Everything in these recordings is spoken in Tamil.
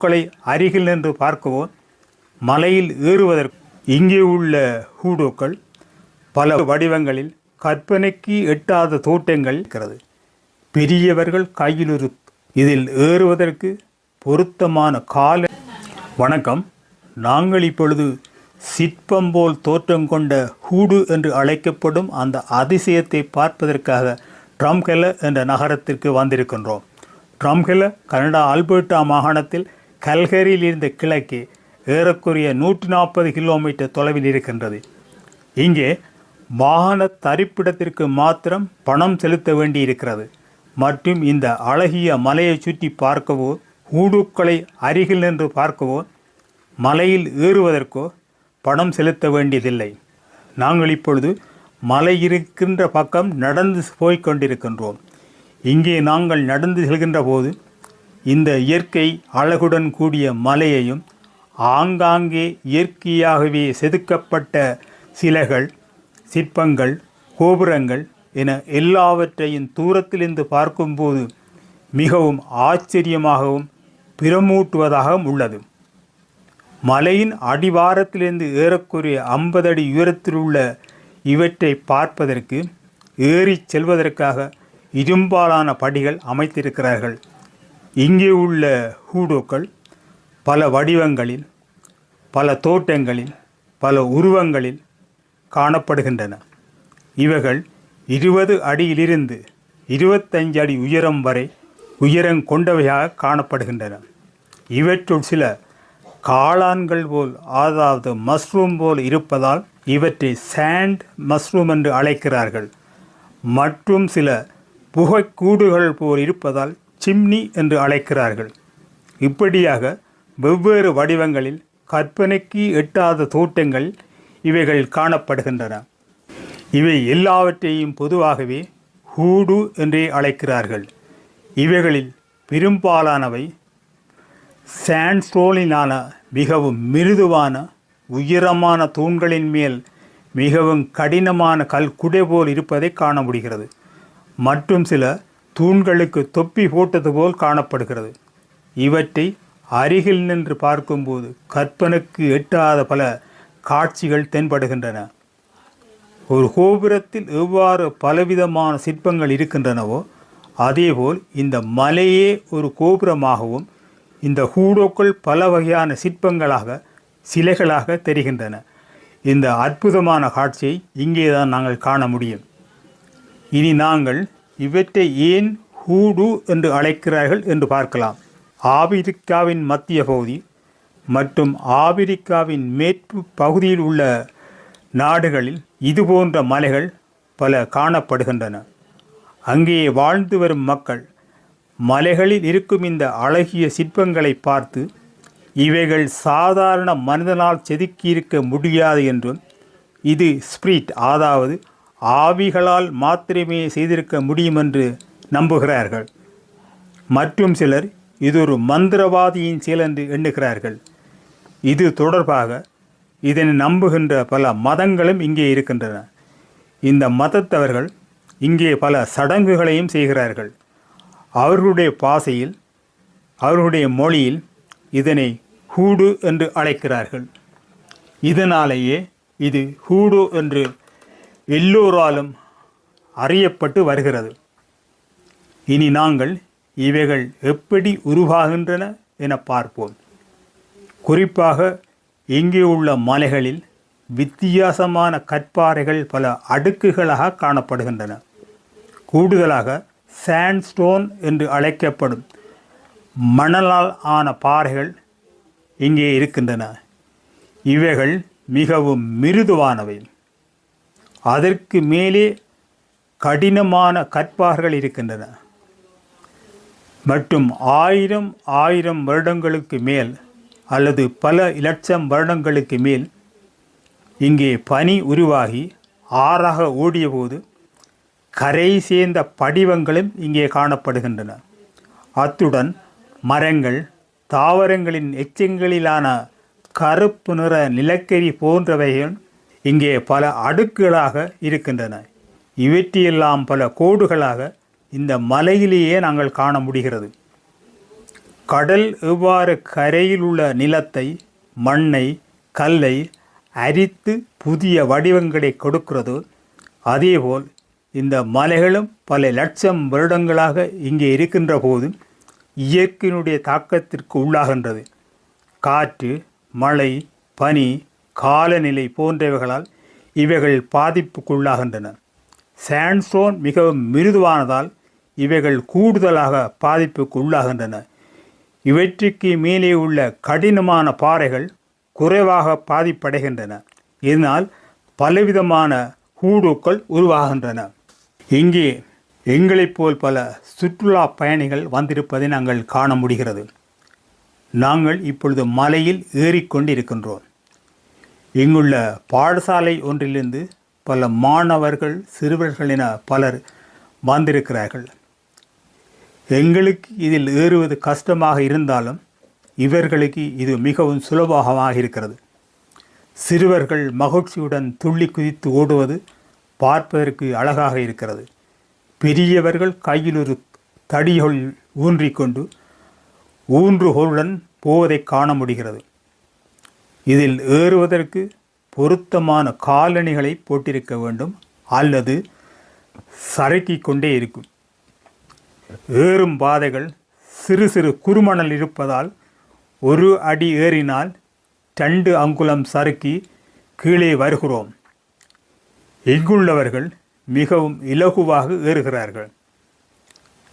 ஹூடுக்களை அருகில் நின்று பார்க்கவும் மலையில் ஏறுவதற்கு இங்கே உள்ள ஹூடோக்கள் பல வடிவங்களில் கற்பனைக்கு எட்டாத தோட்டங்கள் இருக்கிறது. பெரியவர்கள் கையில் ஒரு இதில் ஏறுவதற்கு பொருத்தமான கால வணக்கம். நாங்கள் இப்பொழுது சிற்பம் போல் தோற்றம் கொண்ட ஹூடு என்று அழைக்கப்படும் அந்த அதிசயத்தை பார்ப்பதற்காக ட்ரம்கெல என்ற நகரத்திற்கு வந்திருக்கின்றோம். ட்ரம்கெல கனடா ஆல்பர்ட்டா மாகாணத்தில் கல்கரியில் இருந்த கிழக்கே ஏறக்குறைய நூற்றி நாற்பது கிலோமீட்டர் தொலைவில் இருக்கின்றது. இங்கே வாகன தரிப்பிடத்திற்கு மாத்திரம் பணம் செலுத்த வேண்டியிருக்கிறது. மற்றும் இந்த அழகிய மலையை சுற்றி பார்க்கவோ ஊடுக்களை அருகில் நின்று பார்க்கவோ மலையில் ஏறுவதற்கோ பணம் செலுத்த வேண்டியதில்லை. நாங்கள் இப்பொழுது மலை இருக்கின்ற பக்கம் நடந்து போய்க் கொண்டிருக்கின்றோம். இங்கே நாங்கள் நடந்து செல்கின்ற போது இந்த இயற்கை அழகுடன் கூடிய மலையையும் ஆங்காங்கே இயற்கையாகவே செதுக்கப்பட்ட சிலைகள் சிற்பங்கள் கோபுரங்கள் என எல்லாவற்றையும் தூரத்திலிருந்து பார்க்கும்போது மிகவும் ஆச்சரியமாகவும் பிரமூட்டுவதாகவும் உள்ளது. மலையின் அடிவாரத்திலிருந்து ஏறக்குறைய ஐம்பது அடி உயரத்தில் உள்ள இவற்றை பார்ப்பதற்கு ஏறிச் செல்வதற்காக இரும்பாலான படிகள் அமைத்திருக்கிறார்கள். இங்கே உள்ள ஹூடோக்கள் பல வடிவங்களில் பல தோட்டங்களில் பல உருவங்களில் காணப்படுகின்றன. இவைகள் இருபது அடியிலிருந்து இருபத்தஞ்சு அடி உயரம் வரை உயரம் கொண்டவையாக காணப்படுகின்றன. இவற்றுள் சில காளான்கள் போல் அதாவது மஷ்ரூம் போல் இருப்பதால் இவற்றை சாண்ட் மஷ்ரூம் என்று அழைக்கிறார்கள். மற்றும் சில புகைக்கூடுகள் போல் இருப்பதால் சிம்னி என்று அழைக்கிறார்கள். இப்படியாக வெவ்வேறு வடிவங்களில் கற்பனைக்கு எட்டாத தோட்டங்கள் இவைகள் காணப்படுகின்றன. இவை எல்லாவற்றையும் பொதுவாகவே ஹூடு என்றே அழைக்கிறார்கள். இவைகளில் பெரும்பாலானவை சாண்ட்ஸ்டோனிலான மிகவும் மிருதுவான உயரமான தூண்களின் மேல் மிகவும் கடினமான கல் குடை போல் இருப்பதை காண முடிகிறது. மற்றும் சில தூண்களுக்கு தொப்பி போட்டது போல் காணப்படுகிறது. இவற்றை அருகில் நின்று பார்க்கும்போது கற்பனுக்கு எட்டாத பல காட்சிகள் தென்படுகின்றன. ஒரு கோபுரத்தில் எவ்வாறு பலவிதமான சிற்பங்கள் இருக்கின்றனவோ அதேபோல் இந்த மலையே ஒரு கோபுரமாகவும் இந்த ஹூடோக்கள் பல வகையான சிற்பங்களாக சிலைகளாக தெரிகின்றன. இந்த அற்புதமான காட்சியை இங்கே தான் நாங்கள் காண முடியும். இனி நாங்கள் இவற்றை ஏன் ஹூடு என்று அழைக்கிறார்கள் என்று பார்க்கலாம். ஆபிரிக்காவின் மத்திய பகுதி மற்றும் ஆபிரிக்காவின் மேற்கு பகுதியில் உள்ள நாடுகளில் இதுபோன்ற மலைகள் பல காணப்படுகின்றன. அங்கே வாழ்ந்து வரும் மக்கள் மலைகளில் இருக்கும் இந்த அழகிய சிற்பங்களை பார்த்து இவைகள் சாதாரண மனிதனால் செதுக்கியிருக்க முடியாது என்றும் இது ஸ்பிரிட் அதாவது ஆவிகளால் மாத்திரமே செய்திருக்க முடியும் என்று நம்புகிறார்கள். மற்றும் சிலர் இது ஒரு மந்திரவாதியின் செயல் என்று எண்ணுகிறார்கள். இது தொடர்பாக இதனை நம்புகின்ற பல மதங்களும் இங்கே இருக்கின்றன. இந்த மதத்தவர்கள் இங்கே பல சடங்குகளையும் செய்கிறார்கள். அவர்களுடைய பாசையில் அவர்களுடைய மொழியில் இதனை ஹூடு என்று அழைக்கிறார்கள். இதனாலேயே இது ஹூடு என்று எல்லோராலும் அறியப்பட்டு வருகிறது. இனி நாங்கள் இவைகள் எப்படி உருவாகின்றன என பார்ப்போம். குறிப்பாக இங்கே உள்ள மலைகளில் வித்தியாசமான கற்பாறைகள் பல அடுக்குகளாக காணப்படுகின்றன. கூடுதலாக சாண்ட்ஸ்டோன் என்று அழைக்கப்படும் மணலால் ஆன பாறைகள் இங்கே இருக்கின்றன. இவைகள் மிகவும் மிருதுவானவை. அதற்கு மேலே கடினமான கற்பார்கள் இருக்கின்றன. மற்றும் ஆயிரம் ஆயிரம் வருடங்களுக்கு மேல் அல்லது பல இலட்சம் வருடங்களுக்கு மேல் இங்கே பனி உருவாகி ஆறாக ஓடியபோது கரை சேர்ந்த படிவங்களும் இங்கே காணப்படுகின்றன. அத்துடன் மரங்கள் தாவரங்களின் எச்சங்களிலான கருப்பு நிற நிலக்கரி போன்றவைகள் இங்கே பல அடுக்குகளாக இருக்கின்றன. இவற்றையெல்லாம் பல கோடுகளாக இந்த மலையிலேயே நாங்கள் காண முடிகிறது. கடல் எவ்வாறு கரையில் உள்ள நிலத்தை மண்ணை கல்லை அரித்து புதிய வடிவங்களை கொடுக்கிறதோ அதேபோல் இந்த மலைகளும் பல லட்சம் வருடங்களாக இங்கே இருக்கின்ற போதும் இயற்கையினுடைய தாக்கத்திற்கு உள்ளாகின்றது. காற்று மழை பனி காலநிலை போன்றவைகளால் இவைகள் பாதிப்புக்குள்ளாகின்றன. சாண்ட்ஸ்டோன் மிகவும் மிருதுவானதால் இவைகள் கூடுதலாக பாதிப்புக்கு உள்ளாகின்றன இவற்றுக்கு மேலே உள்ள கடினமான பாறைகள் குறைவாக பாதிப்படைகின்றன. இதனால் பலவிதமான ஹூடுக்கள் உருவாகின்றன. இங்கே எங்களைப் போல் பல சுற்றுலா பயணிகள் வந்திருப்பதை நாங்கள் காண முடிகிறது. நாங்கள் இப்பொழுது மலையில் ஏறிக்கொண்டிருக்கின்றோம். இங்குள்ள பாடசாலை ஒன்றிலிருந்து பல மாணவர்கள் சிறுவர்கள் என பலர் வந்திருக்கிறார்கள். எங்களுக்கு இதில் ஏறுவது கஷ்டமாக இருந்தாலும் இவர்களுக்கு இது மிகவும் சுலபமாக இருக்கிறது. சிறுவர்கள் மகிழ்ச்சியுடன் துள்ளி குதித்து ஓடுவது பார்ப்பதற்கு அழகாக இருக்கிறது. பெரியவர்கள் கையில் ஒரு தடிகள் ஊன்றிக்கொண்டு ஊன்றுகோளுடன் போவதை காண முடிகிறது. இதில் ஏறுவதற்கு பொருத்தமான காலணிகளை போட்டிருக்க வேண்டும் அல்லது சறுக்கி கொண்டே இருக்கும். ஏறும் பாதைகள் சிறு சிறு குறுமணல் இருப்பதால் ஒரு அடி ஏறினால் ரெண்டு அங்குலம் சறுக்கி கீழே வருகிறோம். இங்குள்ளவர்கள் மிகவும் இலகுவாக ஏறுகிறார்கள்.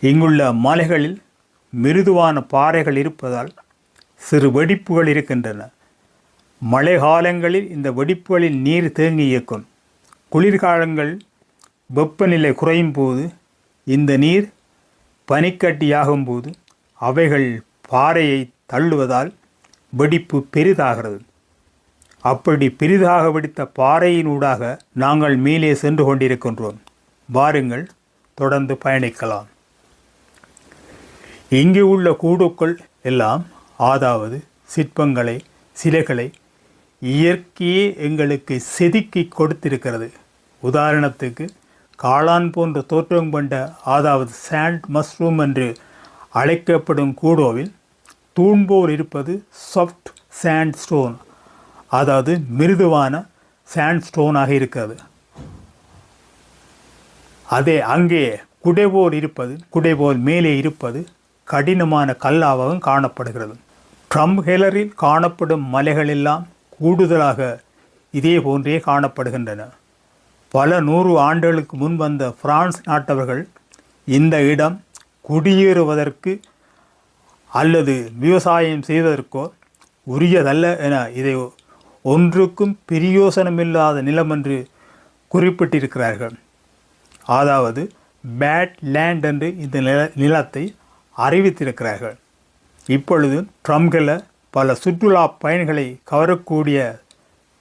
இங்குள்ள மலைகளில் மிருதுவான பாறைகள் இருப்பதால் சிறு வெடிப்புகள் இருக்கின்றன. மழை காலங்களில் இந்த வெடிப்புகளில் நீர் தேங்கி இயக்கும். குளிர்காலங்கள் வெப்பநிலை குறையும் போது இந்த நீர் பனிக்கட்டியாகும் போது அவைகள் பாறையை தள்ளுவதால் வெடிப்பு பெரிதாகிறது. அப்படி பெரிதாக வெடித்த பாறையினூடாக நாங்கள் மேலே சென்று கொண்டிருக்கின்றோம். வாருங்கள் தொடர்ந்து பயணிக்கலாம். இங்கே உள்ள கூடுக்கள் எல்லாம் அதாவது சிற்பங்களை சிலைகளை இயற்கையே எங்களுக்கு செதுக்கி கொடுத்திருக்கிறது. உதாரணத்துக்கு காளான் போன்ற தோற்றம் கொண்ட அதாவது சாண்ட் மஷ்ரூம் என்று அழைக்கப்படும் கூடோவில் தூண்போல் இருப்பது சாஃப்ட் சாண்ட் ஸ்டோன் அதாவது மிருதுவான சாண்ட் ஸ்டோனாக இருக்கிறது. அதே அங்கே குடைபோல் இருப்பது குடைபோல் மேலே இருப்பது கடினமான கல்லாகவும் காணப்படுகிறது. ட்ரம் ஹெலரில் காணப்படும் மலைகளெல்லாம் கூடுதலாக இதே போன்றே காணப்படுகின்றன. பல நூறு ஆண்டுகளுக்கு முன் வந்த பிரான்ஸ் நாட்டவர்கள் இந்த இடம் குடியேறுவதற்கு அல்லது விவசாயம் செய்வதற்கோ உரியதல்ல என இதை ஒன்றுக்கும் பிரியோசனமில்லாத நிலம் என்று குறிப்பிட்டிருக்கிறார்கள். அதாவது பேட் லேண்ட் என்று இந்த நில நிலத்தை அறிவித்திருக்கிறார்கள். இப்பொழுது ட்ரம்களை பல சுற்றுலா பயணிகளை கவரக்கூடிய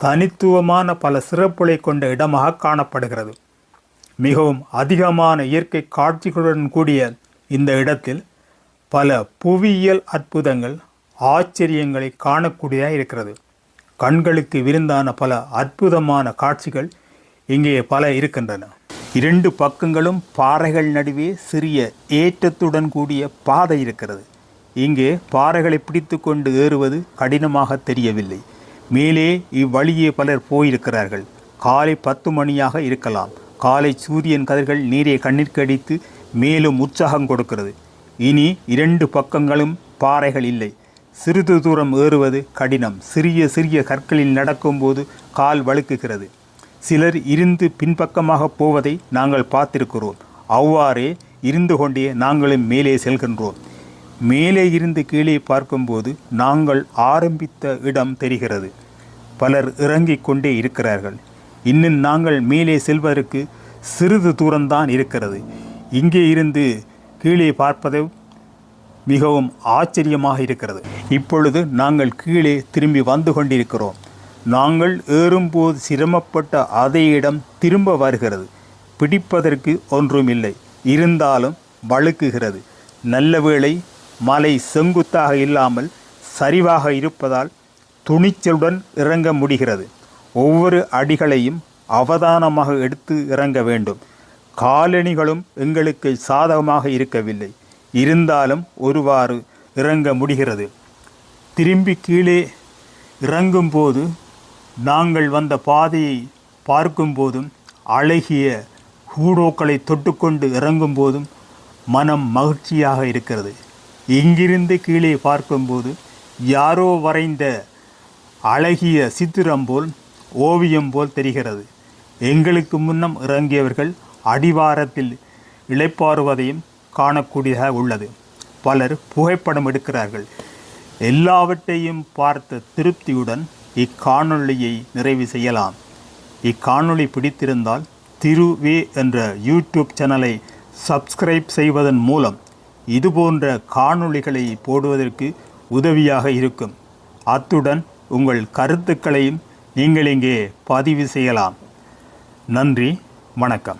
தனித்துவமான பல சிறப்புகளை கொண்ட இடமாக காணப்படுகிறது. மிகவும் அதிகமான இயற்கை காட்சிகளுடன் கூடிய இந்த இடத்தில் பல புவியியல் அற்புதங்கள் ஆச்சரியங்களை காணக்கூடியதாக இருக்கிறது. கண்களுக்கு விருந்தான பல அற்புதமான காட்சிகள் இங்கே பல இருக்கின்றன. இரண்டு பக்கங்களும் பாறைகள் நடுவே சிறிய ஏற்றத்துடன் கூடிய பாதை இருக்கிறது. இங்கே பாறைகளை பிடித்து கொண்டு ஏறுவது கடினமாக தெரியவில்லை. மேலே இவ்வழியே பலர் போயிருக்கிறார்கள். காலை பத்து மணியாக இருக்கலாம். காலை சூரியன் கதிர்கள் நீரை கண்ணிற்கடித்து மேலும் உற்சாகம் கொடுக்கிறது. இனி இரண்டு பக்கங்களும் பாறைகள் இல்லை. சிறிது தூரம் ஏறுவது கடினம். சிறிய சிறிய கற்களில் நடக்கும்போது கால் வழுக்குகிறது. சிலர் இருந்து பின்பக்கமாக போவதை நாங்கள் பார்த்திருக்கிறோம். அவ்வாறே இருந்து கொண்டே நாங்களும் மேலே செல்கின்றோம். மேலே இருந்து கீழே பார்க்கும்போது நாங்கள் ஆரம்பித்த இடம் தெரிகிறது. பலர் இறங்கிக் கொண்டே இருக்கிறார்கள். இன்னும் நாங்கள் மேலே செல்வதற்கு சிறிது தூரம்தான் இருக்கிறது. இங்கே இருந்து கீழே பார்ப்பது மிகவும் ஆச்சரியமாக இருக்கிறது. இப்பொழுது நாங்கள் கீழே திரும்பி வந்து கொண்டிருக்கிறோம். நாங்கள் ஏறும்போது சிரமப்பட்ட அதே இடம் திரும்ப வருகிறது. பிடிப்பதற்கு ஒன்றும் இல்லை இருந்தாலும் வழுக்குகிறது. நல்ல வேளை மலை செங்குத்தாக இல்லாமல் சரிவாக இருப்பதால் துணிச்சலுடன் இறங்க முடிகிறது. ஒவ்வொரு அடிகளையும் அவதானமாக எடுத்து இறங்க வேண்டும். காலணிகளும் எங்களுக்கு சாதகமாக இருக்கவில்லை. இருந்தாலும் ஒருவாறு இறங்க முடிகிறது. திரும்பி கீழே இறங்கும்போது நாங்கள் வந்த பாதையை பார்க்கும்போதும் அழகிய ஹூடோக்களை தொட்டுக்கொண்டு இறங்கும்போதும் மனம் மகிழ்ச்சியாக இருக்கிறது. இங்கிருந்து கீழே பார்க்கும்போது யாரோ வரைந்த அழகிய சித்திரம் போல் ஓவியம் போல் தெரிகிறது. எங்களுக்கு முன்னம் இறங்கியவர்கள் அடிவாரத்தில் இளைப்பாறுவதையும் காணக்கூடியதாக உள்ளது. பலர் புகைப்படம் எடுக்கிறார்கள். எல்லாவற்றையும் பார்த்த திருப்தியுடன் இக்காணொளியை நிறைவு செய்யலாம். இக்காணொளி பிடித்திருந்தால் திருவே என்ற யூடியூப் சேனலை சப்ஸ்கிரைப் செய்வதன் மூலம் இதுபோன்ற காணொளிகளை போடுவதற்கு உதவியாக இருக்கும். அத்துடன் உங்கள் கருத்துக்களையும் நீங்கள் இங்கே பதிவு செய்யலாம். நன்றி வணக்கம்.